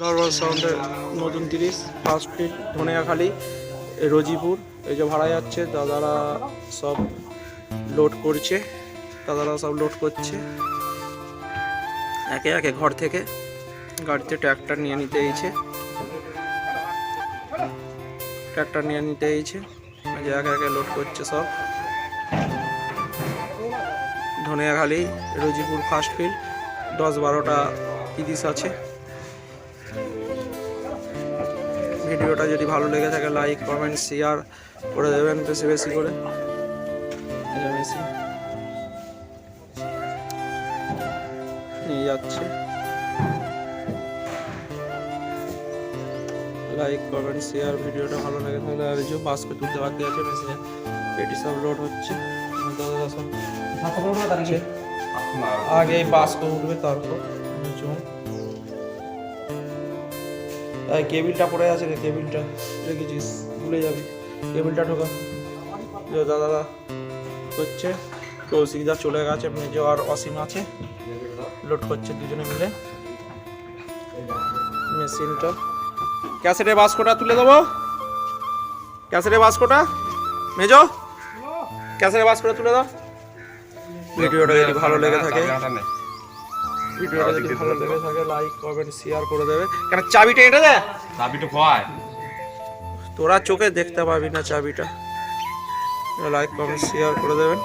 ধরবার সাউন্ডের নতুন তিরিশ ফার্স্ট ফিট ধনিয়াখালি, রোজিপুর, এই যে ভাড়া যাচ্ছে, দাদারা সব লোড করছে, দাদারা সব লোড করছে। একে একে ঘর থেকে গাড়িতে ট্র্যাক্টর নিয়ে নিতে এইছে ট্র্যাক্টর নিয়ে নিতে এইছে একে একে লোড করছে সব। ধনিয়াখালি, রোজিপুর ফার্স্ট ফিল্ড দশ বারোটা তিরিশ আছে। ভিডিওটা যদি ভালো লেগে থাকে লাইক কমেন্ট শেয়ার করে দেবেন বেশি বেশি করে। নিয়ে যাচ্ছে। লাইক কমেন্ট শেয়ার ভিডিওটা ভালো লাগে তাহলে আর যে বাস্কে তুলতে বাকি আছে মেশিনে পেটি সব লোড হচ্ছে। দাদা সব হচ্ছে আগে বাস্ক উঠবে তারপর কেবিলটা পড়ে আছে রে, কেবিলটা। রেখেছিস ভুলে যাবি। কেবিলটা ঢোকা। দাদা দাদা। হচ্ছে, কৌশিক যা চলে গেছে, মেজো আর অসীম আছে। লোড করছে দুজনে মিলে। মেশিনটা। ক্যাসেটে বাস্কটা তুলে দেবো? ক্যাসেটে বাস্কটা? মেজো? ক্যাসেটে বাস্কটা তুলে দাও। ভিডিওটা যদি ভালো লেগে থাকে ভিডিওটা যদি ভালো লেগে থাকে লাইক কমেন্ট শেয়ার করে দেবে। কেন চাবিটা এটা দে? চাবিটা ভয় তোরা চোখে দেখতে পাবি না চাবিটা। লাইক কমেন্ট শেয়ার করে দেবেন।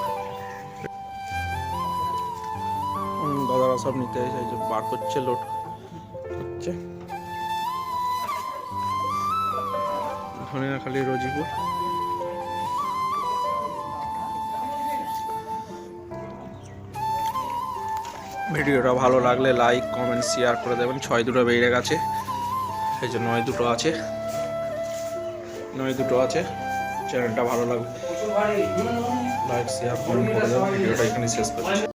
দাদারা সব নিতে এসে যে বার করছে লোড হচ্ছে ধনিয়াখালি রোজিপুর। ভিডিওটা ভালো লাগলে লাইক, কমেন্ট, শেয়ার করে দেবেন। ছয় দুটো বেড়ে গেছে। এই যে নয় দুটো আছে। নয় দুটো আছে। চ্যানেলটা ভালো লাগবে লাইক, শেয়ার, কমেন্ট করে দেবেন। ভিডিওটা এখানে শেষ করছি।